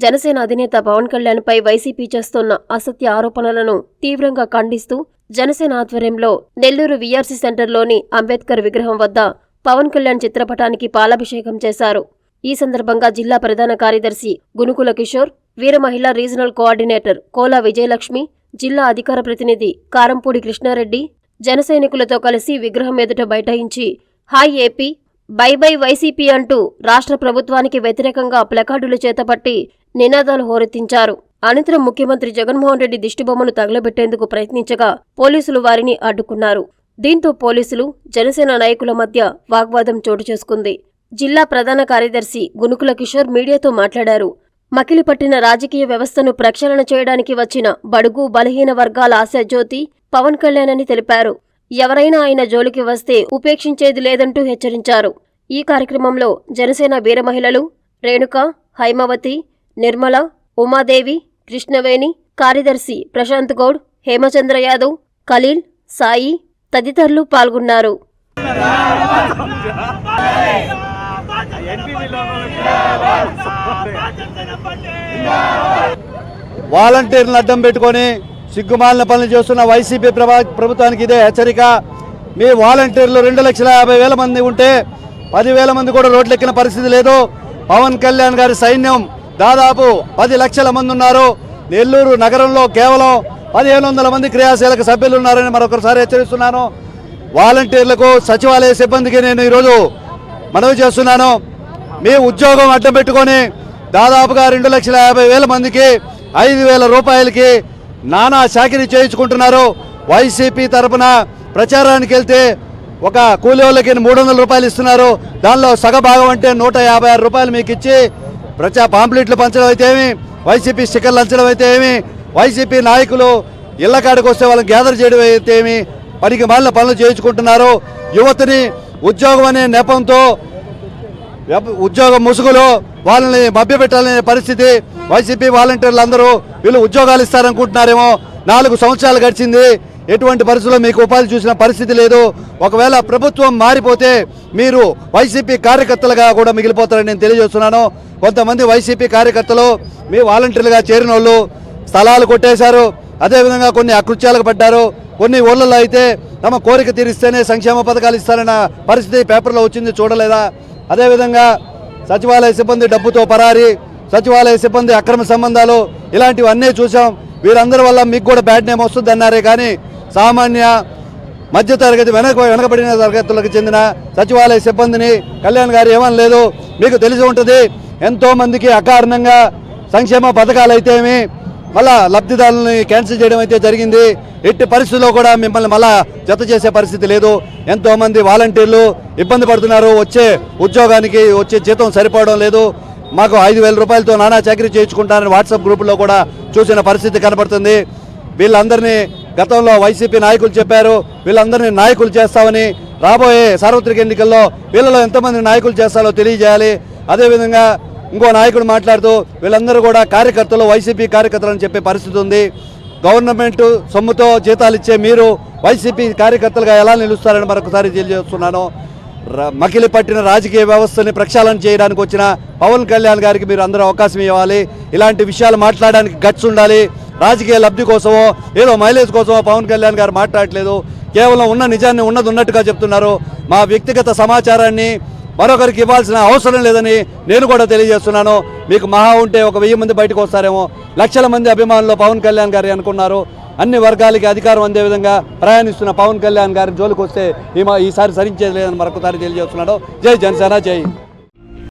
జనసేన అధినేత పవన్ కళ్యాణ్పై వైసీపీ చేస్తున్న అసత్య ఆరోపణలను తీవ్రంగా ఖండిస్తూ జనసేన ఆధ్వర్యంలో నెల్లూరు వీఆర్సీ సెంటర్లోని అంబేద్కర్ విగ్రహం వద్ద పవన్ కళ్యాణ్ చిత్రపటానికి పాలాభిషేకం చేశారు. ఈ సందర్భంగా జిల్లా ప్రధాన కార్యదర్శి గునుకుల కిషోర్ వీర మహిళా రీజనల్ కోఆర్డినేటర్ కోలా విజయలక్ష్మి జిల్లా అధికార ప్రతినిధి కారంపూడి కృష్ణారెడ్డి జనసైనికులతో కలిసి విగ్రహం ఎదుట బైఠాయించి hi AP bye bye YCP అంటూ రాష్ట్ర ప్రభుత్వానికి వ్యతిరేకంగా ప్లకార్డులు చేతపట్టి నినాదాలు హోరెత్తించారు. అనంతరం ముఖ్యమంత్రి జగన్మోహన్ రెడ్డి దిష్టిబొమ్మను తగలబెట్టేందుకు ప్రయత్నించగా పోలీసులు వారిని అడ్డుకున్నారు. దీంతో పోలీసులు జనసేన నాయకుల మధ్య వాగ్వాదం చోటు చేసుకుంది. జిల్లా ప్రధాన కార్యదర్శి గునుకుల కిషోర్ మీడియాతో మాట్లాడారు. మకిలి పట్టిన రాజకీయ వ్యవస్థను ప్రక్షాళన చేయడానికి వచ్చిన బడుగు బలహీన వర్గాల ఆశాజ్యోతి పవన్ కళ్యాణ్ అని తెలిపారు. ఎవరైనా ఆయన జోలికి వస్తే ఉపేక్షించేది లేదంటూ హెచ్చరించారు. ఈ కార్యక్రమంలో జనసేన వీర మహిళలు రేణుక హైమవతి నిర్మల ఉమాదేవి కృష్ణవేణి కార్యదర్శి ప్రశాంత్ గౌడ్ హేమచంద్ర యాదవ్ ఖలీల్ సాయి తదితరులు పాల్గొన్నారు. వాలంటీర్లను అడ్డం పెట్టుకొని సిగ్గుమాలిన పనులు చేస్తున్న వైసీపీ ప్రభా ప్రభుత్వానికి ఇదే హెచ్చరిక. మీ వాలంటీర్లు రెండు లక్షల యాభై వేల మంది ఉంటే పదివేల మంది కూడా రోడ్లెక్కిన పరిస్థితి లేదు. పవన్ కళ్యాణ్ గారి సైన్యం దాదాపు పది లక్షల మంది ఉన్నారు. నెల్లూరు నగరంలో కేవలం పదిహేను వందల మంది క్రియాశీలక సభ్యులు ఉన్నారని మరొకసారి హెచ్చరిస్తున్నాను. వాలంటీర్లకు సచివాలయ సిబ్బందికి నేను ఈరోజు మనవి చేస్తున్నాను. మీ ఉద్యోగం అడ్డం పెట్టుకొని దాదాపుగా రెండు లక్షల యాభై వేల మందికి ఐదు వేల రూపాయలకి నానా శాఖని చేయించుకుంటున్నారు వైసీపీ తరఫున ప్రచారానికి వెళ్తే ఒక కూలి వాళ్ళకి మూడు వందల రూపాయలు ఇస్తున్నారు దానిలో సగ భాగం అంటే నూట యాభై ఆరు రూపాయలు మీకు ఇచ్చి ప్రచా పాంప్లెట్లు పంచడం అయితే ఏమి వైసీపీ స్టిక్కర్లు లంచడం అయితే ఏమి వైసీపీ నాయకులు ఇళ్ళ కాడికి వస్తే వాళ్ళని గ్యాదర్ చేయడం అయితే ఏమి పనికి మళ్ళీ పనులు చేయించుకుంటున్నారు యువతని ఉద్యోగం అనే నెపంతో ఉద్యోగ ముసుగులో వాళ్ళని మభ్యపెట్టాలనే పరిస్థితి వైసీపీ వాలంటీర్లు అందరూ వీళ్ళు ఉద్యోగాలు ఇస్తారనుకుంటున్నారేమో. నాలుగు సంవత్సరాలు గడిచింది. ఎటువంటి పరిస్థితుల్లో మీకు ఉపాధి చూసిన పరిస్థితి లేదు. ఒకవేళ ప్రభుత్వం మారిపోతే మీరు వైసీపీ కార్యకర్తలుగా కూడా మిగిలిపోతారని నేను తెలియజేస్తున్నాను. కొంతమంది వైసీపీ కార్యకర్తలు మీ వాలంటీర్లుగా చేరిన వాళ్ళు స్థలాలు కొట్టేశారు. అదేవిధంగా కొన్ని అకృత్యాలకు పడ్డారు. కొన్ని ఊళ్ళలో అయితే తమ కోరిక తీరిస్తేనే సంక్షేమ పథకాలు ఇస్తారన్న పరిస్థితి పేపర్లో వచ్చింది చూడలేదా? అదేవిధంగా సచివాలయ సిబ్బంది డబ్బుతో పరారి సచివాలయ సిబ్బంది అక్రమ సంబంధాలు ఇలాంటివన్నీ చూసాం వీరందరి వల్ల మీకు కూడా బ్యాడ్ నేమ్ వస్తుంది అన్నారే కానీ సామాన్య మధ్య తరగతి వెనక వెనకబడిన తరగతులకు చెందిన సచివాలయ సిబ్బందిని కళ్యాణ్ గారు ఏమనలేదు. మీకు తెలిసి ఉంటుంది ఎంతోమందికి అకారణంగా సంక్షేమ పథకాలు అయితేమి మళ్ళా లబ్ధిదారులని క్యాన్సిల్ చేయడం అయితే జరిగింది. ఎట్టి పరిస్థితుల్లో కూడా మిమ్మల్ని మళ్ళా జత చేసే పరిస్థితి లేదు. ఎంతోమంది వాలంటీర్లు ఇబ్బంది పడుతున్నారు. వచ్చే ఉద్యోగానికి వచ్చే జీతం సరిపోవడం లేదు. మాకు ఐదు వేల రూపాయలతో నానా చాకరీ చేయించుకుంటానని వాట్సాప్ గ్రూపులో కూడా చూసిన పరిస్థితి కనబడుతుంది. వీళ్ళందరినీ గతంలో వైసీపీ నాయకులు చెప్పారు. వీళ్ళందరినీ నాయకులు చేస్తామని రాబోయే సార్వత్రిక ఎన్నికల్లో వీళ్ళలో ఎంతమంది నాయకులు చేస్తారో తెలియజేయాలి. అదేవిధంగా ఇంకో నాయకుడు మాట్లాడుతూ వీళ్ళందరూ కూడా కార్యకర్తలు వైసీపీ కార్యకర్తలు అని చెప్పే పరిస్థితి ఉంది. గవర్నమెంట్ సొమ్ముతో జీతాలు ఇచ్చే మీరు వైసీపీ కార్యకర్తలుగా ఎలా నిలుస్తారని మరొకసారి తెలియజేస్తున్నాను. మకిలి పట్టిన రాజకీయ వ్యవస్థని ప్రక్షాళన చేయడానికి వచ్చిన పవన్ కళ్యాణ్ గారికి మీరు అందరూ అవకాశం ఇవ్వాలి. ఇలాంటి విషయాలు మాట్లాడడానికి గట్స్ ఉండాలి. రాజకీయ లబ్ధి కోసమో ఏదో మైలేజ్ కోసమో పవన్ కళ్యాణ్ గారు మాట్లాడట్లేదు. కేవలం ఉన్న నిజాన్ని ఉన్నది ఉన్నట్టుగా చెప్తున్నారు. మా వ్యక్తిగత సమాచారాన్ని మరొకరికి ఇవ్వాల్సిన అవసరం లేదని నేను కూడా తెలియజేస్తున్నాను. మీకు మహా ఉంటే ఒక వెయ్యి మంది బయటకు వస్తారేమో. లక్షల మంది అభిమానులు పవన్ కళ్యాణ్ గారి అనుకున్నారు. అన్ని వర్గాలకి అధికారం అందే విధంగా ప్రయాణిస్తున్న పవన్ కళ్యాణ్ గారి జోలికి వస్తే మా- ఈసారి సరించేది లేదని మరొకసారి తెలియజేస్తున్నాడు. జై జనసేన జై